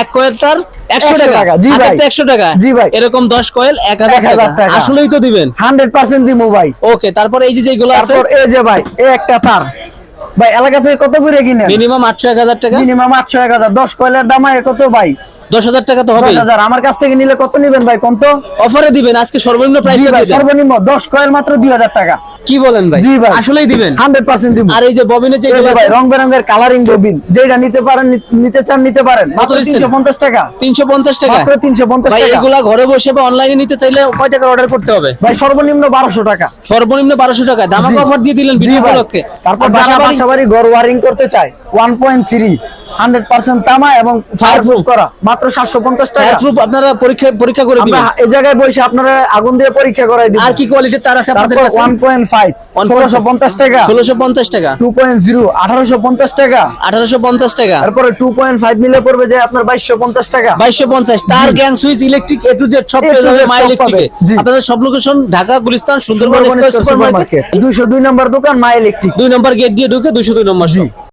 এক কয়েল তার একশো টাকা। জি ভাই। একশো টাকা। জি ভাই। এরকম দশ কয়েল এক হাজার 1000 টাকা। আসলেই তো দিবেন। হান্ড্রেড পার্সেন্ট দিবো ভাই। ওকে তারপর এই যে যেগুলো আছে। এই যে ভাই এই একটা তার। ভাই এলাকা থেকে কত করে কিনে মিনিমাম আটশো এক হাজার টাকা। মিনিমাম আটশো এক হাজার। দশ কয়েলের দাম কত ভাই? দশ হাজার টাকা তো হবে হাজার। আমার কাছ থেকে নিলে কত নিবেন ভাই কম তো? অফারে দিবেন আজকে সর্বনিম্ন দেন। সর্বনিম্ন দশ কয়েল মাত্র দুই হাজার টাকা। কি বলেন ভাই? জি ভাই। আসলেই দিবেন। দিব। আর এই যে ববিনে যে ভাই রং বেরঙের কালারিং ববিন যেটা নিতে পারেন নিতে চান নিতে পারেন। মাত্র দিচ্ছেন? তিনশো পঞ্চাশ টাকা। তিনশো পঞ্চাশ টাকা। মাত্র তিনশো পঞ্চাশ ভাই টাকা। এগুলা ঘরে বসে বা অনলাইনে নিতে চাইলে কয় টাকা অর্ডার করতে হবে? ভাই সর্বনিম্ন বারোশো টাকা। সর্বনিম্ন বারোশো টাকা দামাক জি। অফার দিয়ে দিলেন ভাই। উপলক্ষে। তারপর বাসা বাড়ি ঘর ওয়ারিং করতে পয়েন্ট থ্রি হান্ড্রেড পার্সেন্ট তামা এবং ফায়ার প্রুফ করা। মাত্র সাতশো পঞ্চাশ টাকা। Proof আপনারা পরীক্ষা পরীক্ষা করে আমরা দিবেন। এই জায়গায় বসে আপনারা আগুন দিয়ে পরীক্ষা করাই দিব। আর কি কোয়ালিটির তার আছে আপনাদের কাছে? ওয়ান পয়েন্ট ফাইভ ষোলোশো পঞ্চাশ টাকা। ষোলোশো পঞ্চাশ টাকা। টু পয়েন্ট জিরো আঠারোশো পঞ্চাশ টাকা। আঠারোশো পঞ্চাশ টাকা। তারপরে টু পয়েন্ট ফাইভ মিলে পড়বে যে আপনার বাইশশো পঞ্চাশ টাকা। বাইশশো পঞ্চাশ। তার gang switch electric A to Z সব পেয়ে যাবে মাই ইলেকট্রিকে আপনাদের সব location Dhaka Gulistan Sundarban super market supermarket দুইশো দুই নম্বর দোকান মাই ইলেকট্রিক দুই নম্বর গেট দিয়ে ঢুকে দুশো দুই নম্বর shop।